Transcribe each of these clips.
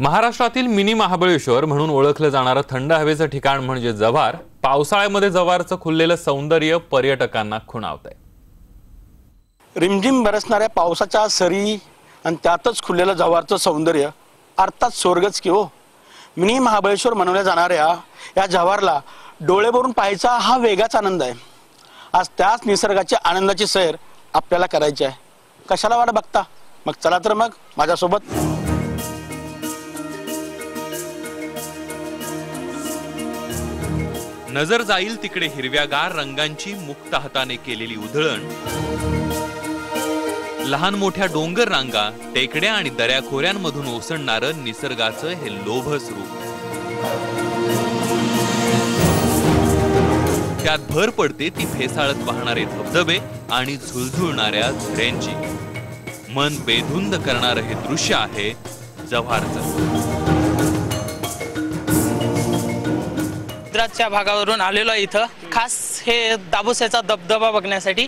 महाराष्ट्रातील मिनी महाबळेश्वर म्हणून ओळखलं जाणारं थंड हवेचं ठिकाण म्हणजे जव्हार पावसाळ्यामध्ये जव्हारचं खुललेलं सौंदर्य पर्यटकांना खुणावतंय. रिमझिम बरसणाऱ्या पावसाच्या सरी आणि त्यातच खुललेलं जव्हारचं सौंदर्य अर्थात स्वर्गच की हो? मिनी महाबळेश्वर म्हणवल्या जाणाऱ्या या जव्हारला डोळे भरून पाहायचा हा वेगळाच आनंद आहे. आज त्याच निसर्गाची आनंदाची सैर आपल्याला करायची आहे. कशाला वाट बघता? मग चला तर मग माझ्यासोबत. नजर जाईल तिकडे हिरव्यागार रंगांची मुक्त हाताने केलेली उधळण. लहान मोठ्या डोंगर रांगा टेकड्या आणि दऱ्याखोऱ्यांमधून ओसंडणारं निसर्गाचं हे लोभस रूप. त्यात भर पडते ती फेसाळत वाहणारे धबधबे आणि झुळझुळणाऱ्या झऱ्यांची. मन बेधुंद करणारं हे दृश्य आहे जव्हारचं. गुजरातच्या भागावरून आलेलो आहे इथं. खास हे दाबोसेचा धबधबा बघण्यासाठी.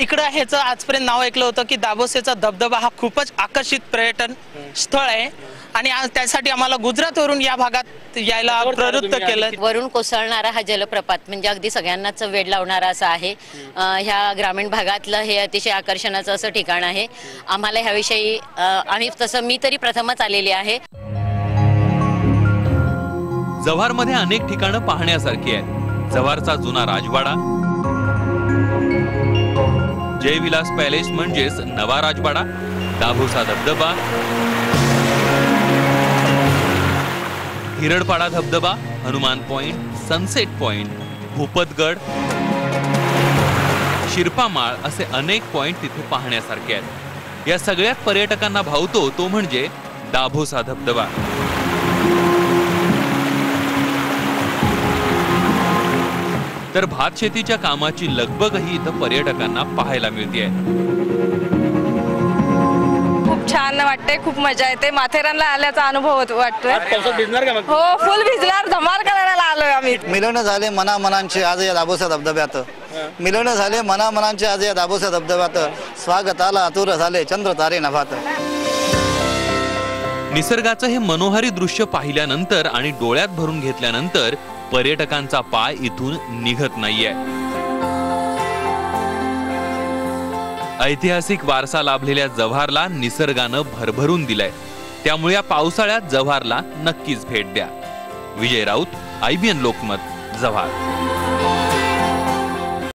इकडं ह्याचं आजपर्यंत नाव ऐकलं होतं की दाबोसेचा धबधबा हा खूपच आकर्षित पर्यटन स्थळ आहे. आणि आज त्यासाठी आम्हाला गुजरातवरून या भागात यायला प्रवृत्त केलं. वरून कोसळणारा हा जलप्रपात म्हणजे अगदी सगळ्यांनाच वेड लावणारा असा आहे. ह्या ग्रामीण भागातलं हे अतिशय आकर्षणाचं असं ठिकाण आहे. आम्हाला ह्याविषयी आम्ही तसं मी तरी प्रथमच आलेली आहे. जव्हारमध्ये अनेक ठिकाणं पाहण्यासारखी आहेत. जव्हारचा जुना राजवाडा जयविलास पॅलेस म्हणजेच नवा राजवाडा दाभोसा धबधबा हिरडपाडा धबधबा Hanuman point sunset point Bhupatgad Shirpamal असे अनेक पॉइंट तिथे पाहण्यासारखे आहेत. या सगळ्यात पर्यटकांना भावतो तो म्हणजे दाभोसा धबधबा. तर भात शेतीच्या कामाची लगबगही इथं पर्यटकांना पाहायला मिळते खूप छान वाटते खूप मजा येते. माथेरानला आल्याचा अनुभव होत- वाटतोय. भिजणार हो फुल भिजल्यावर धमाल करायला आलोय आम्ही. मिलनं झाले मनामनांचे. आज या दाबोसा धबधब्यात. मिलनं झाले मनामनांचे. आज या दाबोसा धबधब्यात. स्वागताला आतुर झाले चंद्र तारे नभात. निसर्गाचं हे मनोहारी दृश्य पाहिल्यानंतर आणि डोळ्यात भरून घेतल्यानंतर पर्यटकांचा पाय इथून निघत नाहीये. ऐतिहासिक वारसा लाभलेल्या जव्हारला निसर्गानं भरभरून दिलाय. त्यामुळे या पावसाळ्यात जव्हारला नक्कीच भेट द्या. विजय राऊत आयबीएन लोकमत जव्हार.